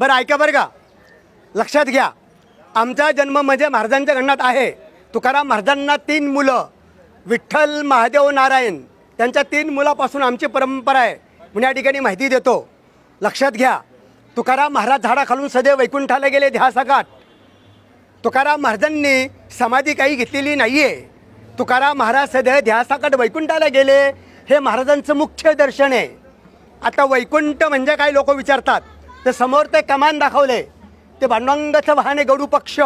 बरं ऐका बरं का. लक्षात घ्या. आमचा जन्म म्हणजे महाराजांच्या गणनात आहे. तुकाराम महाराजांना तीन मुलं विठ्ठल महादेव नारायण त्यांच्या तीन मुलापासून आमची परंपरा आहे. म्हणून या ठिकाणी माहिती देतो. लक्षात घ्या. तुकाराम महाराज झाडाखालून सदैव वैकुंठाला गेले ध्यासकाठ तुकाराम महाराजांनी समाधी काही घेतलेली नाही आहे तुकाराम महाराज सदैव ध्यासाकट वैकुंठाला गेले. हे महाराजांचं मुख्य दर्शन आहे. आता वैकुंठ म्हणजे काय लोक विचारतात? तर समोर ते कमान दाखवले. ते भांडवंगाचं वाहने गडू पक्ष.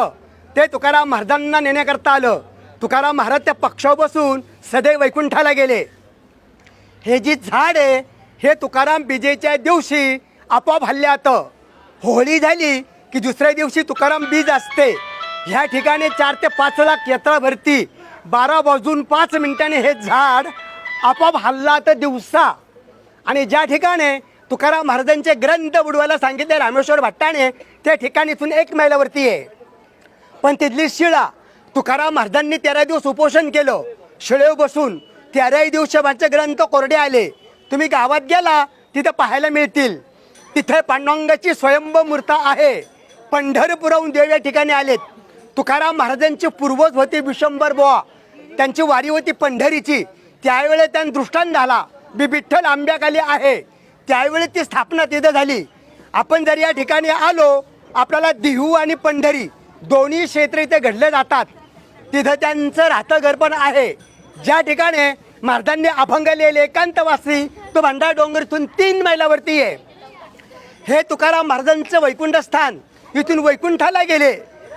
ते तुकाराम महाराजांना नेण्याकरता आलं. तुकाराम महाराज त्या पक्षावर बसून सदैव वैकुंठाला गेले. हे जी झाड आहे हे तुकाराम बीजेच्या दिवशी आपोआप हल्ल्यात होळी झाली की दुसऱ्या दिवशी तुकाराम बीज असते. ह्या ठिकाणी चार ते पाच लाख यात्रा भरती. बारा वाजून पाच मिनिटांनी हे झाड आपोआप हल्ला तर दिवसा. आणि ज्या ठिकाणी तुकाराम महाराजांचे ग्रंथ बुडवायला सांगितले रामेश्वर भट्टाने त्या ठिकाणीतून एक मैलावरती आहे. पण तिथली शिळा तुकाराम महाराजांनी तेरा दिवस उपोषण केलं. शिळेव बसून तेराही दिवसाचे ग्रंथ कोरडे आले. तुम्ही गावात गेला तिथं पाहायला मिळतील. तिथे पांडुरंगाची स्वयंभ मूर्ता आहे. पंढरपुराहून देव या ठिकाणी आलेत. तुकाराम महाराजांची पूर्वज होती विशंभर बोवा. त्यांची वारी होती पंढरीची. त्यावेळेला त्यांना दृष्टांत झाला बी विठ्ठल आंब्याखाली आहे. त्यावेळी ती स्थापना तिथं झाली. आपण जर या ठिकाणी आलो आपल्याला दिहू आणि पंढरी दोन्ही क्षेत्र इथे घडले जातात. तिथं त्यांचं राहतं घर पण आहे. ज्या ठिकाणी महाराजांनी अभंग लिहिले एकांतवासी तो भंडार डोंगरीतून तीन मैलावरती आहे. हे तुकाराम महाराजांचं वैकुंठ स्थान इथून वैकुंठाला गेले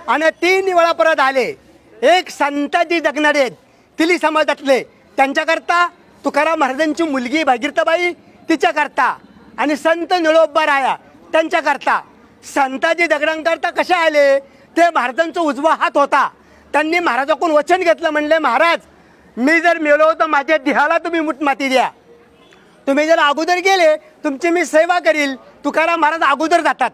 आणि तीन वेळा परत आले. एक संताजी जगणारे आहेत तिली समाजातले. त्यांच्याकरता तुकाराम महाराजांची मुलगी भागीरथाबाई तिच्याकरता. आणि संत निळोबा राया त्यांच्याकरता. संताजी दगडांकरता कसे आले? ते महाराजांचा उजवा हात होता. त्यांनी महाराजाकडून वचन घेतलं म्हणले महाराज मी जर मेलो तर माझ्या देहाला तुम्ही मुठ माती द्या. तुम्ही जर अगोदर गेले तुमची मी सेवा करील. तुकाराम महाराज अगोदर जातात.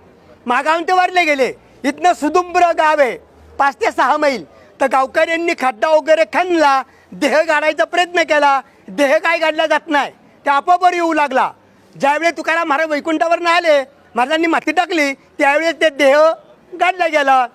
मागावून ते वरले गेले. इथनं सुदुंब्र गाव आहे. पाच ते सहा मैल. तर गावकऱ्यांनी खड्डा वगैरे खणला. देह गाडायचा प्रयत्न केला. देह काय गाडला जात नाही. ते आपोआपवर येऊ लागला. ज्यावेळी तुकाराम महाराज वैकुंठावर नाही आले महाराजांनी माती टाकली त्यावेळेस ते देह गाडला गेला.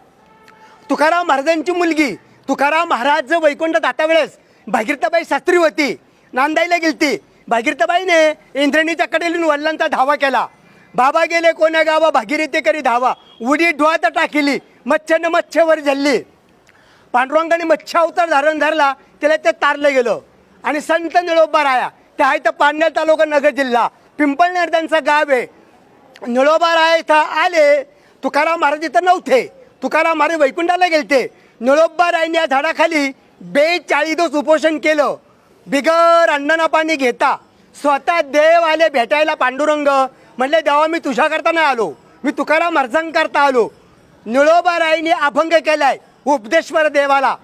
तुकाराम महाराजांची मुलगी तुकाराम महाराज वैकुंठ जाता वेळेस भागीरथाबाई शास्त्री होती नांदाईला गेलती. भागीरथाबाईने इंद्रणीच्या कडेलून वडिलांचा धावा केला. बाबा गेले कोण्या गावा? भागीरथी करी धावा. उडी डोळात टाकिली मच्छनं मच्छवर झल्ली. पांडुरंगाने मच्छा अवतार धारण धरला त्याला ते तारलं गेलं. आणि संत निळोबा राया ते आहे तर पांड्या तालुका नगर जिल्हा. पिंपळनेर त्यांचं गाव आहे. निळोबा राय इथं आले. तुकाराम महाराज इथं नव्हते. तुकाराम महाराज वैकुंठाला गेलते. निळोबा रायने या झाडाखाली बेचाळीस दिवस उपोषण केलं. बिगर अन्न पाणी घेता. स्वतः देव आले भेटायला पांडुरंग. म्हणले देवा मी तुझ्याकरता नाही आलो. मी तुकाराम महाराजांकरता आलो. निळोबा रायने अभंग केलाय उपदेश्वर देवाला.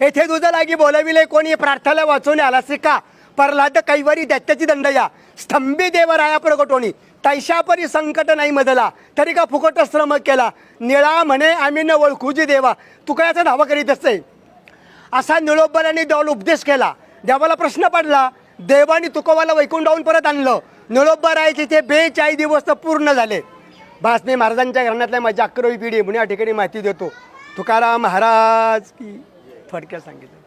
येथे तुझं लागी बोलाविले कोणी प्रार्थना वाचवणे आला का प्रल्हाद कैवारी दैत्याची दंड या स्तंभी देवराया प्रगटोणी तैशापरी संकट नाही मदला तरी का फुकट श्रम केला निळा म्हणे आम्ही न ओळखूजी देवा तुकड्याचा धावा करीत असते? असा निळोबराने देवाला उपदेश केला. देवाला प्रश्न पडला देवाने तुकोबाला वैकुंठावून परत आणलं. निळोबरायचे ते बेचाळीस दिवस तर पूर्ण झाले. भासने महाराजांच्या घराण्यातल्या माझी अकरावी पिढी म्हणून या ठिकाणी माहिती देतो. तुकाराम महाराज की फडक्या सांगितलं.